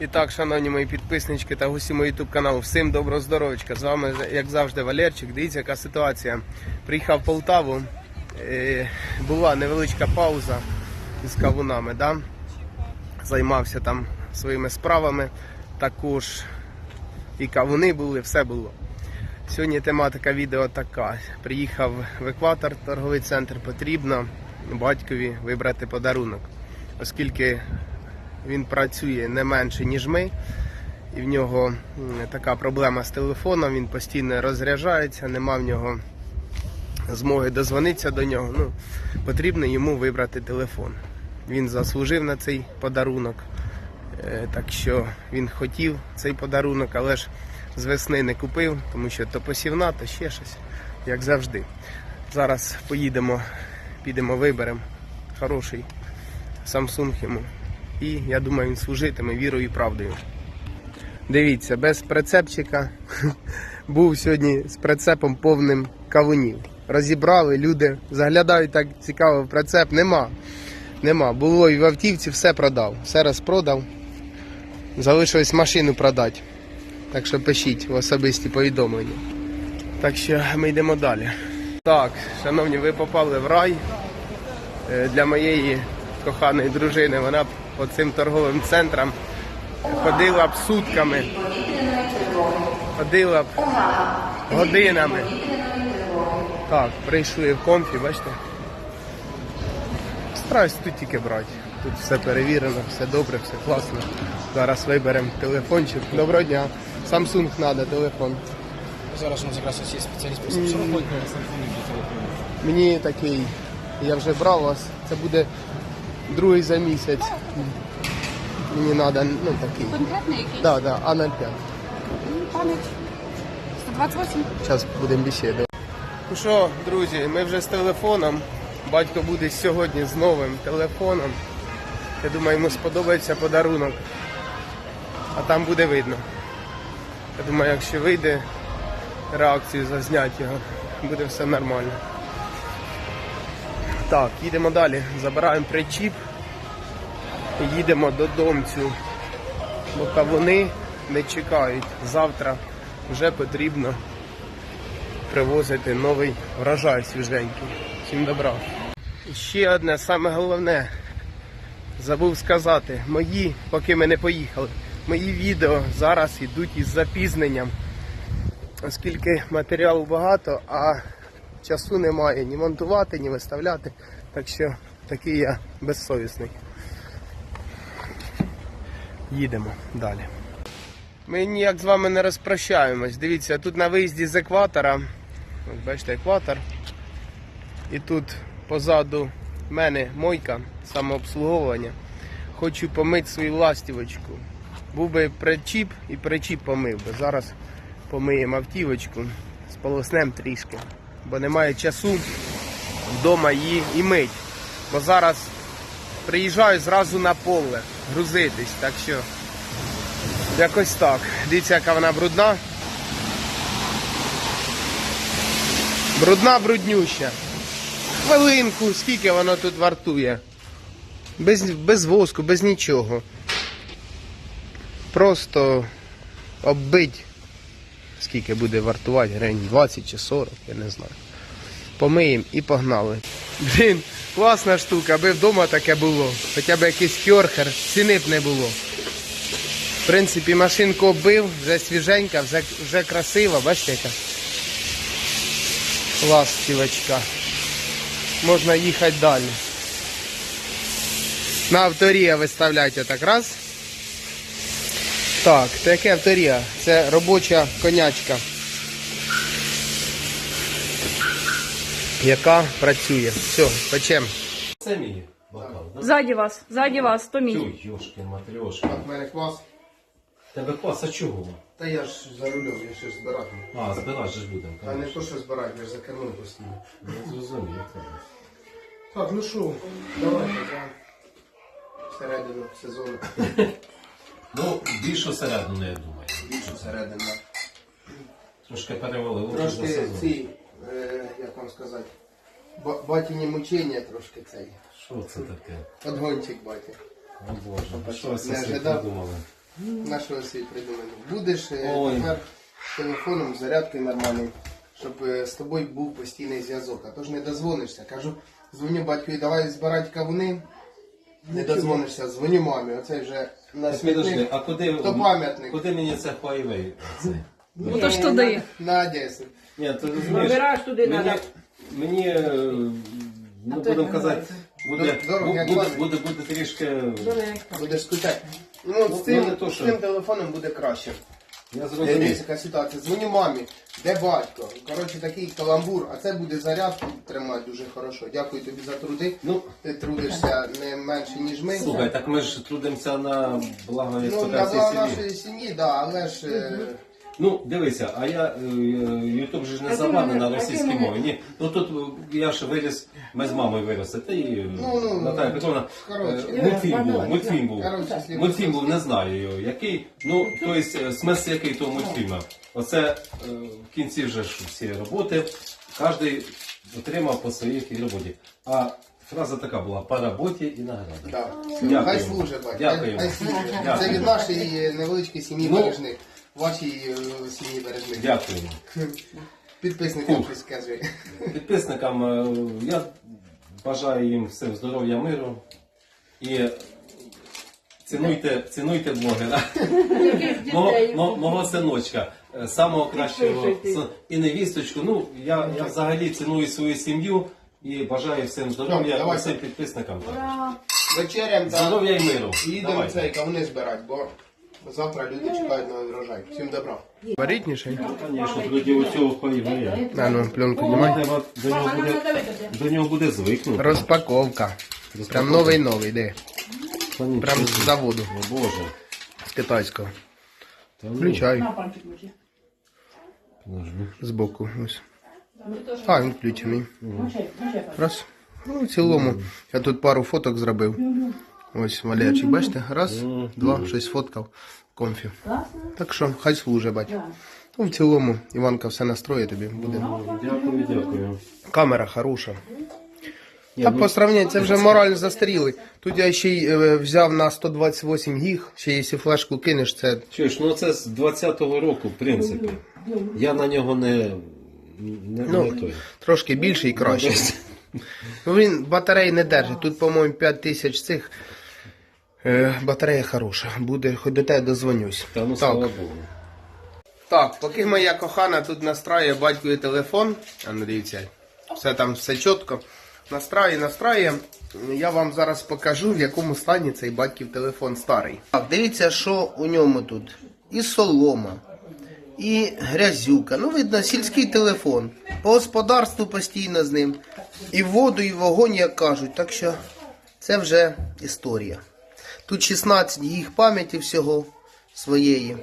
І так, шановні мої підписнички та гості мого YouTube каналу, всім доброго здоров'ячка. З вами, як завжди, Валерчик. Дивіться, яка ситуація. Приїхав в Полтаву, е, була невеличка пауза із кавунами, да? займався там своїми справами. Також і кавуни були, все було. Сьогодні тематика відео така. Приїхав в екватор, торговий центр, потрібно батькові вибрати подарунок, оскільки він працює не менше, ніж ми, і в нього така проблема з телефоном, він постійно розряджається, нема в нього змоги дозвонитися до нього. Ну, потрібно йому вибрати телефон. Він заслужив на цей подарунок, Е, так що він хотів цей подарунок, але ж з весни не купив, тому що то посівна, то ще щось, як завжди. Зараз поїдемо, підемо, виберемо хороший Samsung йому. І я думаю, він служитиме вірою і правдою. Дивіться, без прицепчика був сьогодні з прицепом повним кавунів. Розібрали, люди заглядають так цікаво прицеп. Нема. Нема. Було і в автівці, все продав. Все розпродав. Залишилось машину продати. Так що пишіть в особисті повідомлення. Так що ми йдемо далі. Так, шановні, ви попали в рай. Е, Для моєї коханої дружини вона по цим торговим центрам ходила б сутками, ходила б годинами. Так, прийшли в комфі, бачите? Стараюсь тут тільки брати. Тут все перевірено, все добре, все класно. Зараз виберемо телефончик. Доброго дня. Samsung треба, телефон. Зараз у нас якраз ось є спеціаліст по Samsung. Мені такий, я вже брав вас, це буде другий за місяць. Мені треба, ну такий. Конкретний який? Да, да, А05. Пам'ять 128. Зараз будемо бесідувати. Ну що, друзі, ми вже з телефоном. Батько буде сьогодні з новим телефоном. Я думаю, йому сподобається подарунок. А там буде видно. Я думаю, якщо вийде реакцію зазняти його, буде все нормально. Так, їдемо далі. Забираємо причіп їдемо додомцю. Бо кавуни не чекають. Завтра вже потрібно привозити новий врожай свіженький. Всім добра. І ще одне, саме головне, забув сказати, мої, поки ми не поїхали, мої відео зараз йдуть із запізненням, оскільки матеріалу багато, а часу немає ні монтувати, ні виставляти. Так що такий я безсовісний. Їдемо далі. Ми ніяк з вами не розпрощаємось. Дивіться, тут на виїзді з екватора. Ось бачите, екватор. І тут позаду мене мойка, самообслуговування. Хочу помити свою ластівочку. Був би причіп і причіп помив би. Зараз помиємо автівочку, сполоснем трішки, бо немає часу вдома її і мить. Бо зараз приїжджаю зразу на поле грузитись, так що якось так. Дивіться, яка вона брудна. Брудна, бруднюща. Хвилинку, скільки воно тут вартує. Без, без воску, без нічого. Просто оббить. Скільки буде вартувати, гривень 20 чи 40, я не знаю. Помиємо і погнали. Блін, класна штука, аби вдома таке було. Хоча б якийсь кьорхер, ціни б не було. В принципі, машинку оббив, вже свіженька, вже, вже красива, бачите яка? Ластівочка. Можна їхати далі. На авторія виставляйте так раз. Так, таке авторія. Це робоча конячка. Яка працює. Все, печем. Це мій бокал, да? Ззаді вас, ззаді вас, то мій. Тю, йошки, матрьошки. У мене квас. Тебе клас, а чого? Та я ж за рулем, я ще збирати. А, збирати ж будемо, Та не то, що збирати, я ж за кермом постійно. Не зрозумів. Так, ну що, давайте за середину сезону. Ну, більше середину, я думаю. Більше середину. Трошки перевалило вже Трошки сезон. ці, е, як вам сказати, ба- батіні мучення трошки цей. Що це таке? Подгончик баті. О Боже, що ви не собі ожидав. придумали? На що собі придумали? Будеш е, Ой. тепер телефоном з зарядкою нормальною, щоб е, з тобою був постійний зв'язок. А то ж не дозвонишся. Кажу, дзвоню батькові, давай збирати кавуни. Не дозвонишся, дзвоню мамі. Оце вже на Підожди, а куди, То пам'ятник. куди мені це Huawei? Це? Ну то ж туди. На Одесу. Ні, ти розумієш, Вибираєш туди мені, надо. мені, е, ну, будемо казати, буде, Дорого, як буде, буде, буде трішки, Будеш скучати. Ну, з Ну, цим, не то, з що- цим телефоном буде краще. Я зрозумів. яка ситуація. Дзвоню мамі, де батько? Коротше, такий каламбур, а це буде зарядку тримати дуже хорошо. Дякую тобі за труди. Ну, Ти трудишся не менше, ніж ми. слухай, так ми ж трудимося на благо Ну, ну, на благо сім'ї. нашої сім'ї, да, але ж е, Ну, дивися, а я е, Ютуб же ж не забанений на російській мові. Ні, ну тут е, я ж виріс, ми з мамою виросли. Та і е, Ну, ну, Наталя Петровна, коротше. е, мультфільм був, мультфільм був. Коротше, Мультфільм був, не знаю його, який. Ну, тобто, смисл який того мультфільму. Оце е, в кінці вже ж всі роботи, кожен отримав по своїй роботі. А фраза така була по роботі і награді. да. Дякую. хай служить, батько. Дякую. Хай, служить. Дякую. Це від нашої невеличкої сім'ї Ну. бережних. Вашій е, сім'ї бережних. Дякую. Підписникам щось скажи. Підписникам е, я бажаю їм всім здоров'я, миру і цінуйте, цінуйте блогера. Мого, мого синочка, е, самого кращого і невісточку. Ну, я, я взагалі ціную свою сім'ю і бажаю всім здоров'я всім підписникам. Вечерям та Здоров'я і миру. Їдемо цей кавуни збирати, бо завтра люди чекають новий врожай. Всім добра. Варітніший? Звісно, тоді оцього поїває. А ну, пленку знімай. Треба до нього буде, до нього буде звикнути. Розпаковка. Прям новий новий, де? Прям з заводу, О, Боже. з китайського. Та ну, Включай подожди. збоку. Ось. А, він включений. Раз. Ну, в цілому. Я тут пару фоток зробив. Ось Валерчик, бачите? Раз, два, щось фоткав. Комфі. Так що, хай служить, батько. Ну, в цілому, Іванка все настроє тобі буде. Дякую, дякую. Камера хороша. Так по сравнению, це вже морально застаріли. Тут я ще й е, взяв на 128 гіг, ще якщо флешку кинеш, це Чуєш, ну це з 20-го року, в принципі. Я на нього не, не, Ну, не той. трошки більше і краще. Ну він батареї не держить. Тут, по-моєму, 5000 цих. Е, батарея хороша. Буде, хоч до тебе дозвонюсь. Та ну так. слава Богу. так, поки моя кохана тут настраює батькові телефон, а ну дивіться, все там все чітко. Настраює, настраює. Я вам зараз покажу, в якому стані цей батьків телефон старий. Так, дивіться, що у ньому тут. І солома, і грязюка. Ну, видно, сільський телефон. По господарству постійно з ним. І воду, і вогонь, як кажуть. Так що це вже історія. Тут 16 їх пам'яті всього своєї.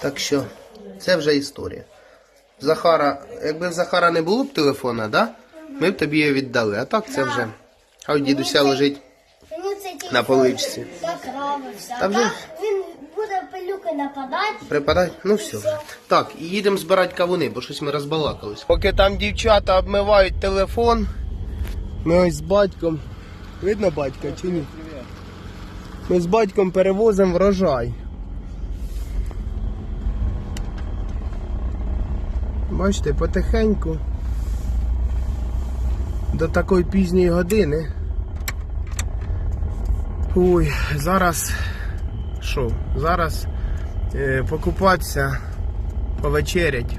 Так що це вже історія. Захара, якби в Захара не було б телефона, да? ми б тобі його віддали. А так це вже. А у дідуся лежить. Телефон На поличці. Та вже- він буде пилюки нападати. Припадать? Ну все. вже. Так, і їдемо збирати кавуни, бо щось ми розбалакались. Поки там дівчата обмивають телефон, ми ось з батьком. Видно батька чи ні? Ми з батьком перевозимо врожай. Бачите, потихеньку. До такої пізньої години. Ой, зараз що? Зараз е, покупатися, повечерять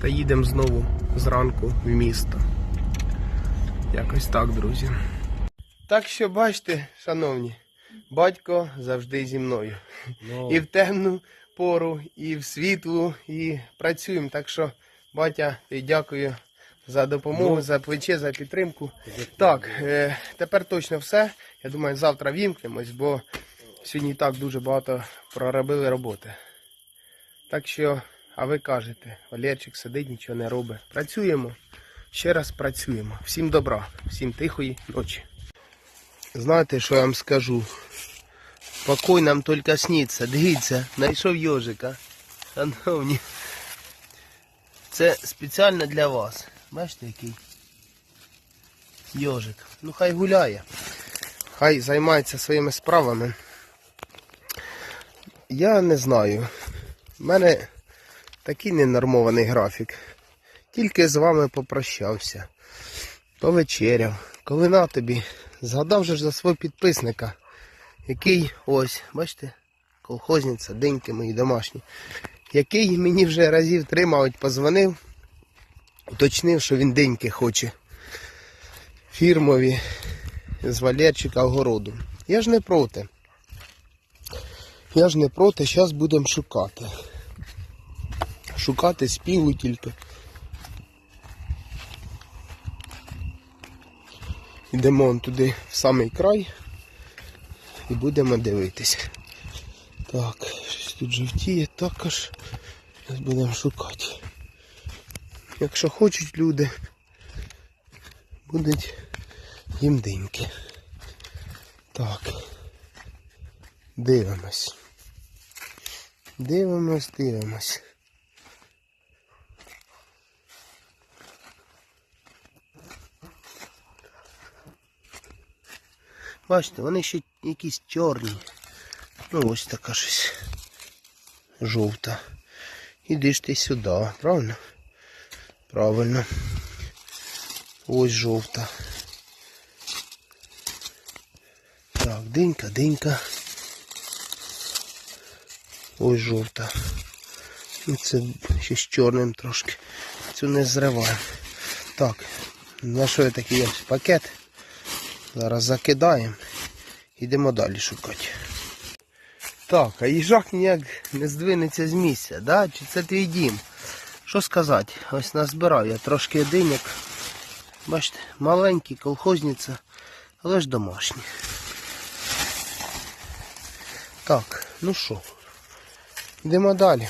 та їдемо знову зранку в місто. Якось так, друзі. Так що бачите, шановні, батько завжди зі мною. Ну, І в темну пору, і в світлу, і працюємо. Так що, батя, і дякую за допомогу, Ну. за плече, за підтримку. Так, е, тепер точно все. Я думаю, завтра вімкнемось, бо сьогодні і так дуже багато проробили роботи. Так що, а ви кажете, Валерчик сидить, нічого не робить. Працюємо. Ще раз працюємо. Всім добра, всім тихої ночі. Знаєте, що я вам скажу? Покой нам тільки сніться. Дивіться, знайшов йожика. Шановні. Це спеціально для вас. Бачите, який йожик. Ну хай гуляє. Хай займається своїми справами. Я не знаю. У мене такий ненормований графік. Тільки з вами попрощався. Повечеряв. Коли на тобі, згадав же ж за свого підписника, який ось, бачите, колхозниця, деньки мої домашні, який мені вже разів три, мабуть, позвонив, уточнив, що він деньки хоче. Фірмові з Валерчика огороду. Я ж не проти. Я ж не проти, зараз будемо шукати. Шукати співу тільки. Йдемо туди в самий край і будемо дивитися. Так, щось тут жовтіє також. Зараз будемо шукати. Якщо хочуть люди, будуть їм диньки. Так. Дивимось. Дивимось, дивимось. Бачите, вони ще якісь чорні. Ну ось така щось жовта. Іди ж ти сюди, правильно? Правильно. Ось жовта. Так, динька, динька. Ось жовта. Це ще з чорним трошки. Цю не зриваємо. Так, на що я такий пакет? Зараз закидаємо. Йдемо далі шукати. Так, а їжак ніяк не здвинеться з місця, да? Чи це твій дім? Що сказати? Ось назбирав я трошки диняк. Бачите, маленький, колхозниця, але ж домашні. Так, ну що, йдемо далі.